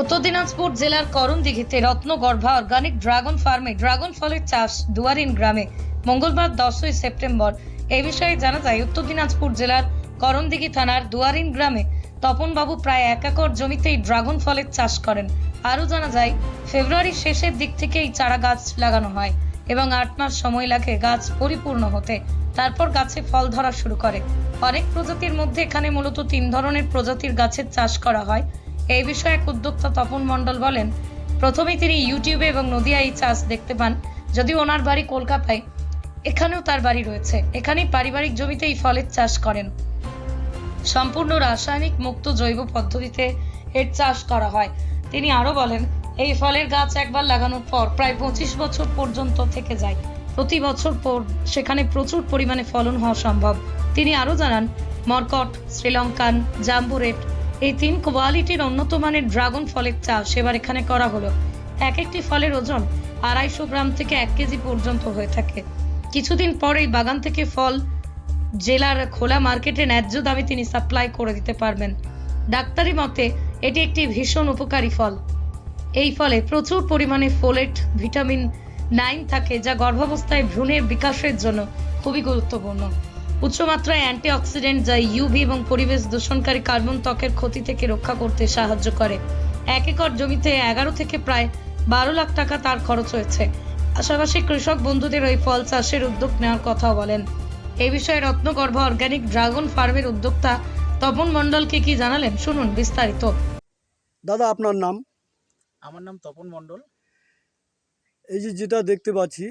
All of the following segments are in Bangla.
উত্তর দিনাজপুর জেলার করণদিঘিতে রত্নগর্ভা অর্গানিক ড্রাগন ফার্মে ড্রাগন ফলের চাষ দুয়ারিন গ্রামে মঙ্গলবার দশই সেপ্টেম্বর। এই বিষয়ে জানা যায়, উত্তর দিনাজপুর জেলার করণদিঘি থানার দুয়ারিন গ্রামে তপনবাবু প্রায় এক একর জমিতেই ড্রাগন ফলের চাষ করেন। আরও জানা যায় ফেব্রুয়ারির শেষের দিক থেকেই চারা গাছ লাগানো হয় এবং আট মাস সময় লাগে গাছ পরিপূর্ণ হতে। তারপর গাছে ফল ধরা শুরু করে। অনেক প্রজাতির মধ্যে এখানে মূলত তিন ধরনের প্রজাতির গাছের চাষ করা হয়। এই বিষয়ে এক উদ্যোক্তা তপন মণ্ডল বলেন, প্রথমেই তিনি ইউটিউবে এবং নদিয়ায় চাষ দেখতে পান, যদিও ওনার বাড়ি কলকাতায়। এখানেও তার বাড়ি রয়েছে। এখানেই পারিবারিক জমিতে এই ফলের চাষ করেন। সম্পূর্ণ রাসায়নিক মুক্ত জৈব পদ্ধতিতে এর চাষ করা হয়। তিনি আরও বলেন, এই ফলের গাছ একবার লাগানোর পর প্রায় পঁচিশ বছর পর্যন্ত থেকে যায়। প্রতি বছর পর সেখানে প্রচুর পরিমাণে ফলন হওয়া সম্ভব। তিনি আরও জানান, মরকট, শ্রীলঙ্কান জাম্বু রেড এই তিন কোয়ালিটির উন্নত মানের ড্রাগন ফলের চাষ এবার এখানে করা হলো। এক একটি ফলের ওজন আড়াইশো গ্রাম থেকে এক কেজি পর্যন্ত হয়ে থাকে। কিছুদিন পর এই বাগান থেকে ফল জেলার খোলা মার্কেটে ন্যায্য দামে তিনি সাপ্লাই করে দিতে পারবেন। ডাক্তারি মতে, এটি একটি ভীষণ উপকারী ফল। এই ফলে প্রচুর পরিমাণে ফোলেট, ভিটামিন নাইন থাকে, যা গর্ভাবস্থায় ভ্রূণের বিকাশের জন্য খুবই গুরুত্বপূর্ণ। উচ্চমাত্রায় অ্যান্টিঅক্সিডেন্ট যা ইউভি এবং পরিবেশ দূষণকারী কার্বন ত্বকের ক্ষতি থেকে রক্ষা করতে সাহায্য করে। এক একর জমিতে এগারো থেকে প্রায় বারো লাখ টাকা তার খরচ হয়েছে। পাশাপাশি কৃষক বন্ধুদের ওই ফল চাষের উদ্যোগ নেওয়ার কথাও বলেন। এই বিষয়ে রত্নগর্ভ অর্গানিক ড্রাগন ফার্মের উদ্যোক্তা তপন মণ্ডলকে কি জানালেন শুনুন বিস্তারিত। দাদা আপনার নাম? আমার নাম তপন মণ্ডল। এই যে যেটা দেখতে পাচ্ছি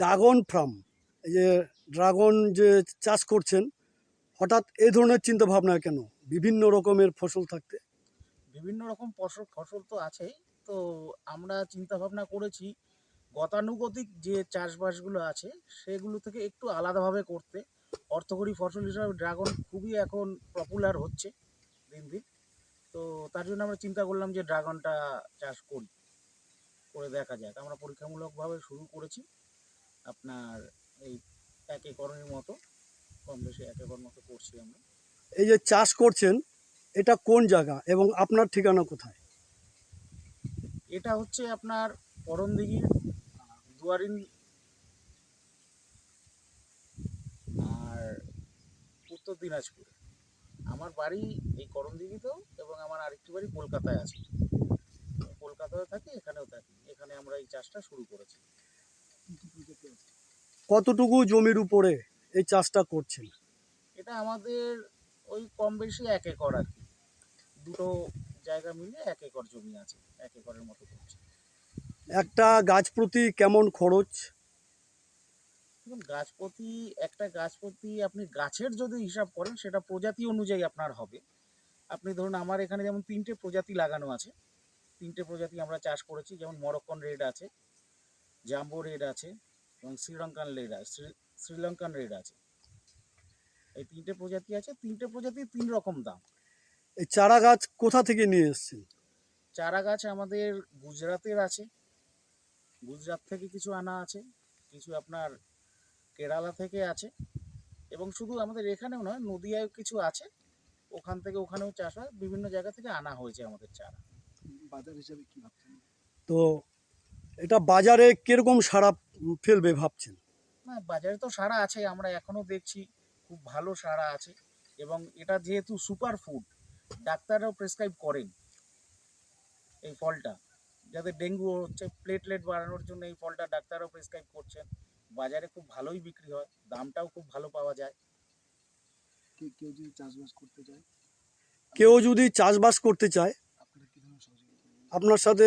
ড্রাগন ফার্ম যে ড্রাগন যে চাষ করছেন, হঠাৎ এই ধরনের চিন্তা ভাবনা কেন? বিভিন্ন রকমের ফসল থাকতে। বিভিন্ন রকম ফসল ফসল তো আছেই। তো আমরা চিন্তা ভাবনা করেছি, গতানুগতিক যে চাষবাসগুলো আছে, সেগুলো থেকে একটু আলাদাভাবে করতে। অর্থকরী ফসল হিসাবে ড্রাগন খুবই এখন পপুলার হচ্ছে দিন দিন। তো তার জন্য আমরা চিন্তা করলাম যে ড্রাগনটা চাষ করি, করে দেখা যাক। আমরা পরীক্ষামূলকভাবে শুরু করেছি। আপনার এই এক একরের মতো কম বেশি এক একর মতো করছি আমরা। এই যে চাষ করছেন এটা কোন জায়গা এবং আপনার ঠিকানা কোথায়? এটা হচ্ছে আপনার করণদিঘির দুয়ারিন আর উত্তর দিনাজপুর। আমার বাড়ি এই করণদিঘিতেও এবং আমার আরেকটি বাড়ি কলকাতায় আছে। কলকাতায় থাকি এখানেও থাকি। এখানে আমরা এই চাষটা শুরু করেছি। কতটুকু জমির উপরে এই চাষটা করছেন? এটা আমাদের ওই কম বেশি এক একর আর কি। দুটো জায়গা মিলে এক একর জমি আছে এক একরের মতো করছে। একটা গাছ প্রতি কেমন খরচ? গাছ প্রতি একটা গাছ প্রতি আপনি গাছের যদি হিসাব করেন সেটা প্রজাতি অনুযায়ী আপনার হবে। আপনি ধরুন আমার এখানে যেমন তিনটে প্রজাতি লাগানো আছে। তিনটে প্রজাতি আমরা চাষ করেছি যেমন মরক্কন রেড আছে জাম্বো রেড আছে এবং শ্রীলঙ্কান রেড আছে শ্রী- শ্রীলঙ্কান রেড আছে। এই তিনটে প্রজাতি আছে তিনটে প্রজাতি তিন রকম দাম। এই চারা গাছ কোথা থেকে নিয়ে এসেছেন চারা গাছ আমাদের গুজরাতের আছে। গুজরাট থেকে কিছু আনা আছে কিছু আপনার কেরালা থেকে আছে। এবং শুধু আমাদের এখানেও নয় নদিয়ায় কিছু আছে। ওখান থেকে ওখানেও চাষ হয় বিভিন্ন জায়গা থেকে আনা হয়েছে আমাদের চারা। বাজার হিসাবে কি তো এটা বাজারে কীরকম সারা ফেলবে ভাবছেন? না বাজারে তো সারা আছে আমরা এখনও দেখছি খুব ভালো সারা আছে। এবং এটা যেহেতু সুপার ফুড ডাক্তাররাও প্রেসক্রাইব করেন এই ফলটা। যাদের ডেঙ্গু হচ্ছে প্লেটলেট বাড়ানোর জন্য এই ফলটা ডাক্তাররাও প্রেসক্রাইব করছেন। বাজারে খুব ভালোই বিক্রি হয় দামটাও খুব ভালো পাওয়া যায়। কেউ যদি চাষবাস করতে চায়? কেউ যদি চাষবাস করতে চায় আপনারা সাথে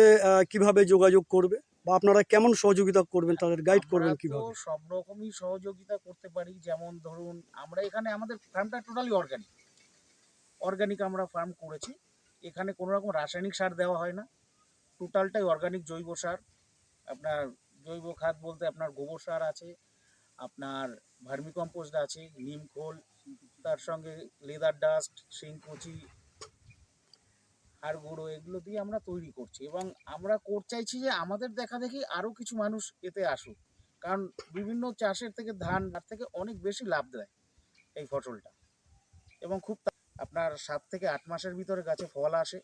কীভাবে যোগাযোগ করবে? বা আপনারা কেমন সহযোগিতা করবেন তাদের গাইড করবেন কীভাবে? সব রকমই সহযোগিতা করতে পারি যেমন ধরুন আমরা এখানে আমাদের ফার্মটা টোটালি অর্গানিক অর্গানিক আমরা ফার্ম করেছি এখানে কোনো রকম রাসায়নিক সার দেওয়া হয় না। টোটালটাই অর্গানিক জৈব সার। আপনার জৈব খাত বলতে আপনার গোবর সার আছে আপনার ভার্মিকম্পোস্ট আছে নিম খোল তার সঙ্গে লেদার ডাস্ট শিংকুচি হাড় গুঁড়ো এগুলো দিয়ে আমরা তৈরি করছি এবং আমরা কর চাইছি যে আমাদের দেখা দেখি আরও কিছু মানুষ এতে আসুক। কারণ বিভিন্ন চাষের থেকে ধান তার থেকে অনেক বেশি লাভ দেয় এই ফসলটা। এবং খুব আপনার সাত থেকে আট মাসের ভিতরে গাছে ফল আসে।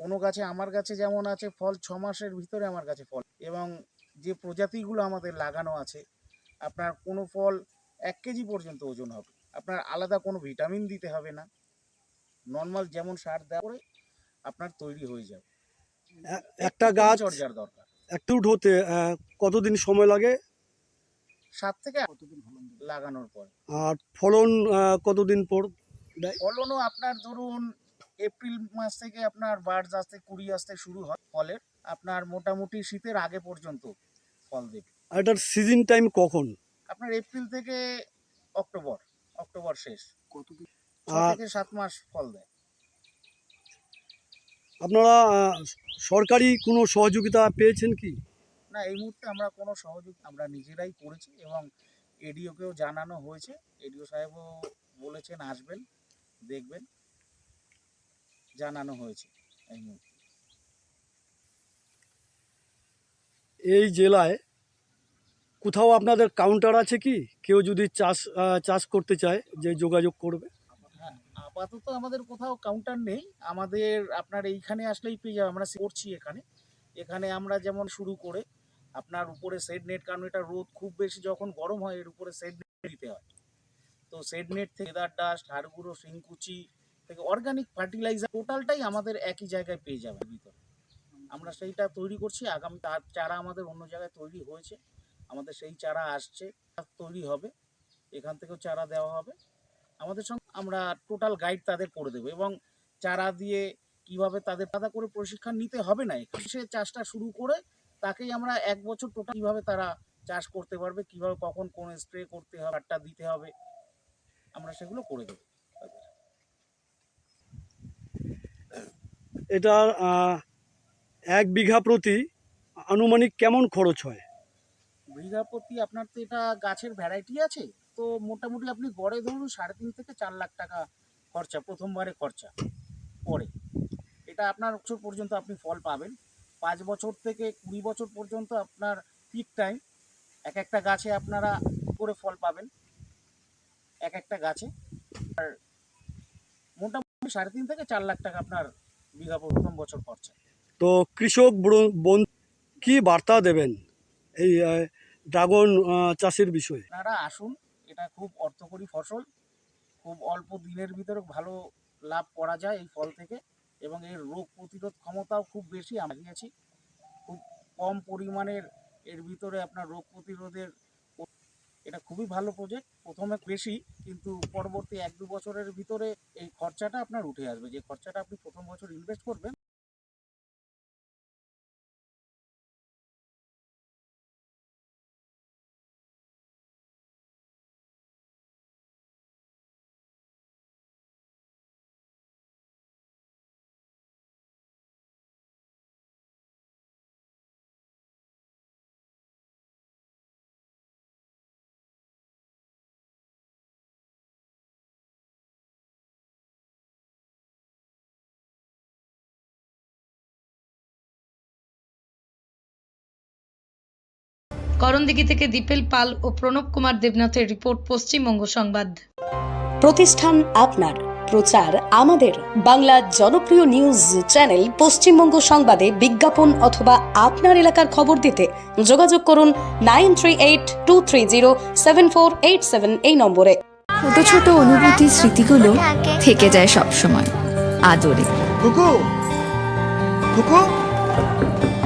কোনো গাছে আমার কাছে যেমন আছে ফল ছ মাসের ভিতরে আমার কাছে ফল। এবং যে প্রজাতিগুলো আমাদের লাগানো আছে, আপনার কোনো ফল এক কেজি পর্যন্ত ওজন হবে। আপনার আলাদা কোনো ভিটামিন দিতে হবে না। নর্মাল যেমন সার দেওয়া করে আপনার তৈরি হয়ে যাবে। একটা গাছ পরিচর্যার দরকার। অ্যাক্টিভ হতে কতদিন সময় লাগে? সাত থেকে কতদিন ফলন লাগানোর পর। আর ফলন কতদিন পর ফলনও আপনার ধরুন এপ্রিল মাস থেকে আপনার বার্ডস আসতে কুড়ি আসতে শুরু হয় ফলের। আপনার মোটামুটি শীতের আগে পর্যন্ত ফল দেবে। আর এটার সিজন টাইম কখন? আপনার এপ্রিল থেকে অক্টোবর অক্টোবর শেষ। কতদিন? আর- থেকে সাত মাস ফল দেয়। আপনারা সরকারি কোনো সহযোগিতা পেয়েছেন কি? না এই মুহূর্তে আমরা কোনো সহযোগ আমরা নিজেরাই করেছি এবং এডিওকেও জানানো হয়েছে। এডিও সাহেবও বলেছেন আসবেন দেখবেন জানানো হয়েছে এই মুহূর্তে। এই জেলায় কোথাও আপনাদের কাউন্টার আছে কি? কেউ যদি চাষ চাষ করতে চায় যে যোগাযোগ করবে? আপাতত আমাদের কোথাও কাউন্টার নেই। আমাদের আপনার এইখানে আসলেই পেয়ে যাবে। আমরা করছি এখানে। এখানে আমরা যেমন শুরু করে আপনার উপরে সেড নেট কারণ এটা রোদ খুব বেশি, যখন গরম হয়, এর উপরে সেড নেট দিতে হয়। তো সেড নেট থেকে লেদার ডাস্ট হাড়গুঁড়ো, শিংকুচি থেকে অর্গানিক ফার্টিলাইজার টোটালটাই আমাদের একই জায়গায় পেয়ে যাবে ভিতরে। আমরা সেইটা তৈরি করছি। আগামী তার চারা আমাদের অন্য জায়গায় তৈরি হয়েছে। আমাদের সেই চারা আসছে, তৈরি হবে। এখান থেকেও চারা দেওয়া হবে। আমাদের সঙ্গে আমরা টোটাল গাইড তাদের করে দেবো এবং চারা দিয়ে কীভাবে তাদের আলাদা করে প্রশিক্ষণ নিতে হবে না। সে চাষটা শুরু করে তাকেই আমরা এক বছর টোটাল কীভাবে তারা চাষ করতে পারবে কীভাবে কখন কোন স্প্রে করতে হবে সারটা দিতে হবে আমরা সেগুলো করে দেবো। এটার এক বিঘা প্রতি আনুমানিক কেমন খরচ হয়? বিঘা প্রতি আপনার তো এটা গাছের ভ্যারাইটি আছে? তো মোটামুটি আপনি গড়ে ধরুন সাড়ে তিন থেকে চার লাখ টাকা খরচা প্রথমবারে খরচা পরে। এটা আপনার বছর পর্যন্ত আপনি ফল পাবেন। পাঁচ বছর থেকে কুড়ি বছর পর্যন্ত আপনার পিক টাইম এক একটা গাছে আপনারা করে ফল পাবেন। এক একটা গাছে। আর মোটামুটি সাড়ে তিন থেকে চার লাখ টাকা আপনার বিঘা প্রথম বছর খরচা। তো কৃষক বন কি বার্তা দেবেন এই ড্রাগন চাষের বিষয়ে? আপনারা আসুন এটা খুব অর্থকরী ফসল। খুব অল্প দিনের ভিতরে ভালো লাভ করা যায় এই ফল থেকে এবং এর রোগ প্রতিরোধ ক্ষমতাও খুব বেশি আমরা দিয়েছি। খুব কম পরিমাণের এর ভিতরে আপনার রোগ প্রতিরোধের এটা খুবই ভালো প্রজেক্ট প্রথমে বেশি কিন্তু পরবর্তী এক দু বছরের ভিতরে এই খরচাটা আপনার উঠে আসবে। যে খরচাটা আপনি প্রথম বছর ইনভেস্ট করবেন করণদিঘি থেকে দীপেল পাল ও প্রণব কুমার দেবনাথের রিপোর্ট পশ্চিমবঙ্গ সংবাদ। প্রতিষ্ঠান আপনার। প্রচার আমাদের। বাংলা জনপ্রিয় নিউজ চ্যানেল পশ্চিমবঙ্গ সংবাদে বিজ্ঞাপন অথবা আপনার এলাকার খবর দিতে যোগাযোগ করুন nine three eight two three zero seven four eight seven এই নম্বরে। ছোট ছোট অনুভূতি স্মৃতিগুলো থেকে যায় সব সময় আদরে। কুকু! কুকু!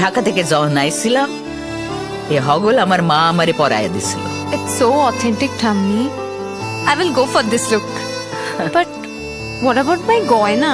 Dhaka থেকে যখন আইসিলাম এ হগল আমার মা আমারে পরায় দিছিল। ইটস সো অথেন্টিক ঠাম্মি। I will go for this look but what about my গয়না?